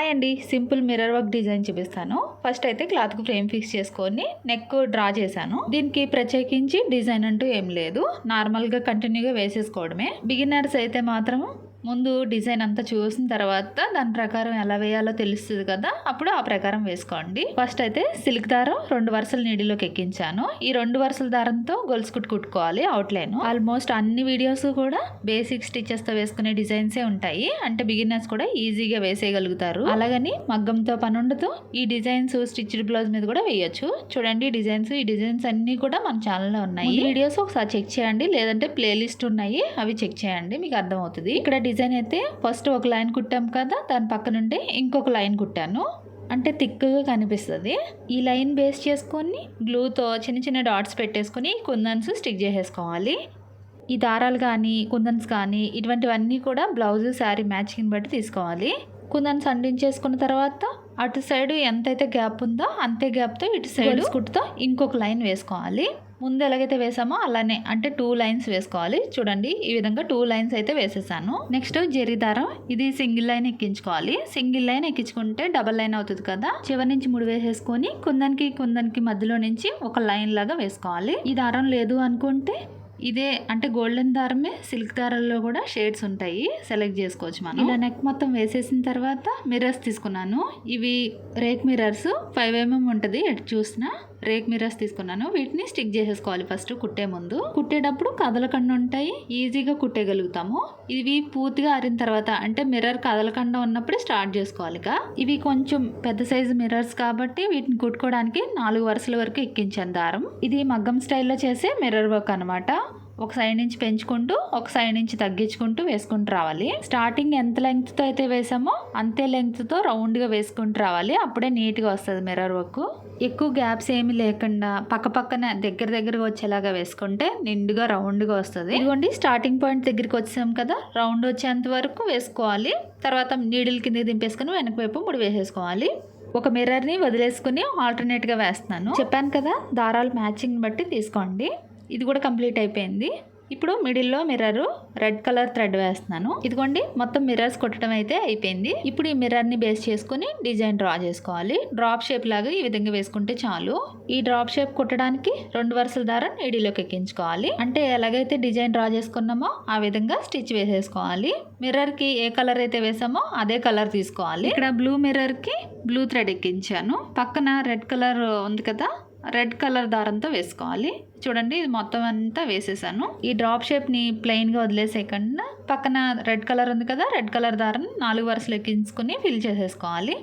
Hi అండి simple mirror work design చూపిస్తాను. First అయితే క్లాత్కు ఫ్రేమ్ ఫిక్స్ చేసుకొని నెక్ డ్రా చేశాను. దీనికి ప్రత్యేకించి డిజైన్ అంటూ ఏం లేదు. నార్మల్గా కంటిన్యూగా వేసేసుకోవడమే. బిగినర్స్ అయితే మాత్రం ముందు డిజైన్ అంతా చూసిన తర్వాత దాని ప్రకారం ఎలా వేయాలో తెలుస్తుంది కదా అప్పుడు ఆ ప్రకారం వేసుకోండి. ఫస్ట్ అయితే సిల్క్ దారం రెండు వరుసల నీడిలోకి ఎక్కించాను. ఈ రెండు వరుసల దారంతో గొలుసు కుట్టు కుట్టుకోవాలి అవుట్లైన్ ఆల్మోస్ట్ అన్ని వీడియోస్ కూడా బేసిక్ స్టిచెస్తో వేసుకునే డిజైన్సే ఉంటాయి. అంటే బిగినర్స్ కూడా ఈజీగా వేసేయగలుగుతారు. అలాగని మగ్గంతో పని ఉండదు ఈ డిజైన్స్ స్టిచ్డ్ బ్లౌజ్ మీద కూడా వేయొచ్చు. చూడండి డిజైన్స్ ఈ డిజైన్స్ అన్ని కూడా మన ఛానల్లో ఉన్నాయి. వీడియోస్ ఒకసారి చెక్ చేయండి. లేదంటే ప్లేలిస్ట్ ఉన్నాయి. అవి చెక్ చేయండి. మీకు అర్థమవుతుంది. ఇక్కడ డిజైన్ అయితే ఫస్ట్ ఒక లైన్ కుట్టాం కదా దాని పక్క నుండి ఇంకొక లైన్ కుట్టాను. అంటే థిక్గా కనిపిస్తుంది. ఈ లైన్ బేస్ చేసుకొని గ్లూతో చిన్న చిన్న డాట్స్ పెట్టేసుకొని కుందన్స్ స్టిక్ చేసేసుకోవాలి. ఈ దారాలు కానీ కుందన్స్ కానీ ఇటువంటివన్నీ కూడా బ్లౌజ్ శారీ మ్యాచింగ్ బట్టి తీసుకోవాలి. కుందన్స్ అంటించేసుకున్న తర్వాత అటు సైడ్ ఎంతైతే గ్యాప్ ఉందో అంతే గ్యాప్తో ఇటు సైడ్ కుట్టుతో ఇంకొక లైన్ వేసుకోవాలి. ముందు ఎలాగైతే వేసామో అలానే అంటే టూ లైన్స్ వేసుకోవాలి. చూడండి ఈ విధంగా టూ లైన్స్ అయితే వేసేసాను. నెక్స్ట్ జెరీ దారం ఇది సింగిల్ లైన్ ఎక్కించుకోవాలి. సింగిల్ లైన్ ఎక్కించుకుంటే డబల్ లైన్ అవుతుంది కదా. చివరి నుంచి ముడి వేసేసుకొని కుందనికి కుందనికి మధ్యలో నుంచి ఒక లైన్ లాగా వేసుకోవాలి. ఈ దారం లేదు అనుకుంటే ఇదే అంటే గోల్డెన్ దారమే సిల్క్ దారాల్లో కూడా షేడ్స్ ఉంటాయి. సెలెక్ట్ చేసుకోవచ్చు మనం. ఇలా నెక్ మొత్తం వేసేసిన తర్వాత మిర్రర్స్ తీసుకున్నాను. ఇవి రేక్ మిర్రర్స్ ఫైవ్ ఎంఎం ఉంటుంది ఎటు చూసినా రేక్ మిర్రర్స్ తీసుకున్నాను. వీటిని స్టిక్ చేసేసుకోవాలి ఫస్ట్ కుట్టే ముందు. కుట్టేటప్పుడు కదలకుండా ఉంటాయి ఈజీగా కుట్టేయగలుగుతాము. ఇవి పూర్తిగా ఆరిన తర్వాత అంటే మిర్రర్ కదలకుండా ఉన్నప్పుడే స్టార్ట్ చేసుకోవాలి ఇక ఇవి కొంచెం పెద్ద సైజు మిర్రర్స్ కాబట్టి వీటిని కుట్టుకోవడానికి నాలుగు వరుసల వరకు ఎక్కించాను దారం. ఇది మగ్గం స్టైల్లో చేసే మిర్రర్ వర్క్ అనమాట ఒక సైడ్ నుంచి పెంచుకుంటూ ఒక సైడ్ నుంచి తగ్గించుకుంటూ వేసుకుంటూ రావాలి. స్టార్టింగ్ ఎంత లెంగ్త్తో అయితే వేసామో అంతే లెంగ్త్తో రౌండ్గా వేసుకుంటూ రావాలి. అప్పుడే నీట్గా వస్తుంది మిర్రర్ వర్క్ ఎక్కువ గ్యాప్స్ ఏమి లేకుండా పక్క పక్కన దగ్గర దగ్గరగా వచ్చేలాగా వేసుకుంటే నిండుగా రౌండ్గా వస్తుంది. ఇదిగోండి స్టార్టింగ్ పాయింట్ దగ్గరికి వచ్చాం కదా. రౌండ్ వచ్చేంత వరకు వేసుకోవాలి. తర్వాత నీడిల్ కింద దింపేసుకుని వెనక వైపు ముడి వేసేసుకోవాలి. ఒక మిర్రర్ని వదిలేసుకుని ఆల్టర్నేట్గా వేస్తున్నాను. చెప్పాను కదా దారాలు మ్యాచింగ్ బట్టి తీసుకోండి. ఇది కూడా కంప్లీట్ అయిపోయింది. ఇప్పుడు మిడిల్లో మిర్రర్ రెడ్ కలర్ థ్రెడ్ వేస్తున్నాను. ఇదిగోండి మొత్తం మిర్రర్స్ కొట్టడం అయితే అయిపోయింది. ఇప్పుడు ఈ మిర్రర్ని బేస్ చేసుకుని డిజైన్ డ్రా చేసుకోవాలి. డ్రాప్ షేప్ లాగా ఈ విధంగా వేసుకుంటే చాలు. ఈ డ్రాప్ షేప్ కుట్టడానికి రెండు వరుసల దారం నీడిలోకి ఎక్కించుకోవాలి. అంటే ఎలాగైతే డిజైన్ డ్రా చేసుకున్నామో ఆ విధంగా స్టిచ్ వేసేసుకోవాలి. మిర్రర్కి ఏ కలర్ అయితే వేసామో అదే కలర్ తీసుకోవాలి. ఇక్కడ బ్లూ మిర్రర్కి బ్లూ థ్రెడ్ ఎక్కించాను. పక్కన రెడ్ కలర్ ఉంది కదా రెడ్ కలర్ దారంతో వేసుకోవాలి. చూడండి ఇది మొత్తం అంతా వేసేసాను. ఈ డ్రాప్ షేప్ని ప్లెయిన్గా వదిలేసేయకుండా పక్కన రెడ్ కలర్ ఉంది కదా రెడ్ కలర్ దారం నాలుగు వరుసలు ఎక్కించుకుని ఫిల్ చేసేసుకోవాలి.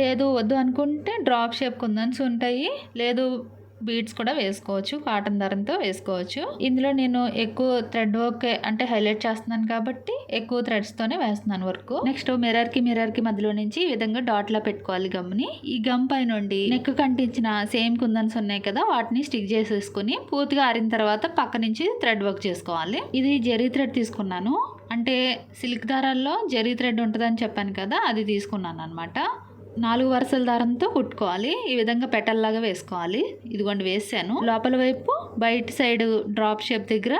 లేదు వద్దు అనుకుంటే డ్రాప్ షేప్ కుందన్స్ ఉంటాయి. లేదు బీడ్స్ కూడా వేసుకోవచ్చు కాటన్ దారంతో వేసుకోవచ్చు. ఇందులో నేను ఎక్కువ థ్రెడ్ వర్క్ అంటే హైలైట్ చేస్తున్నాను కాబట్టి ఎక్కువ థ్రెడ్స్ తోనే వేస్తున్నాను వర్క్. నెక్స్ట్ మిర్రర్కి మిర్రర్కి మధ్యలో నుంచి ఈ విధంగా డాట్ లా పెట్టుకోవాలి గమ్ని ఈ గమ్ పై నుండి నెక్ కంటించిన సేమ్ కుందన్స్ ఉన్నాయి కదా వాటిని స్టిక్ చేసేసుకుని పూర్తిగా ఆరిన తర్వాత పక్క నుంచి థ్రెడ్ వర్క్ చేసుకోవాలి. ఇది జెరీ థ్రెడ్ తీసుకున్నాను. అంటే సిల్క్ దారాల్లో జెరీ థ్రెడ్ ఉంటుందని చెప్పాను కదా అది తీసుకున్నాను అనమాట నాలుగు వరుసల దారంతో కుట్టుకోవాలి. ఈ విధంగా పెటల్లాగా వేసుకోవాలి. ఇదిగోండి వేసాను. లోపల వైపు బయట సైడ్ డ్రాప్ షేప్ దగ్గర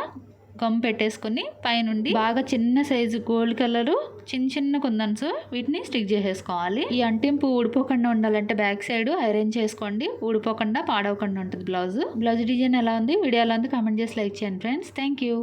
గమ్ పెట్టేసుకుని పైనుండి బాగా చిన్న సైజు గోల్డ్ కలర్ చిన్న చిన్న కుందన్స్ వీటిని స్టిక్ చేసేసుకోవాలి. ఈ అంటింపు ఊడిపోకుండా ఉండాలంటే బ్యాక్ సైడ్ ఐరన్ చేసుకోండి. ఊడిపోకుండా పాడవకుండా ఉంటుంది బ్లౌజ్. బ్లౌజ్ డిజైన్ ఎలా ఉంది? వీడియో ఎలా ఉంది? కామెంట్ చేసి లైక్ చేయండి ఫ్రెండ్స్. Thank you.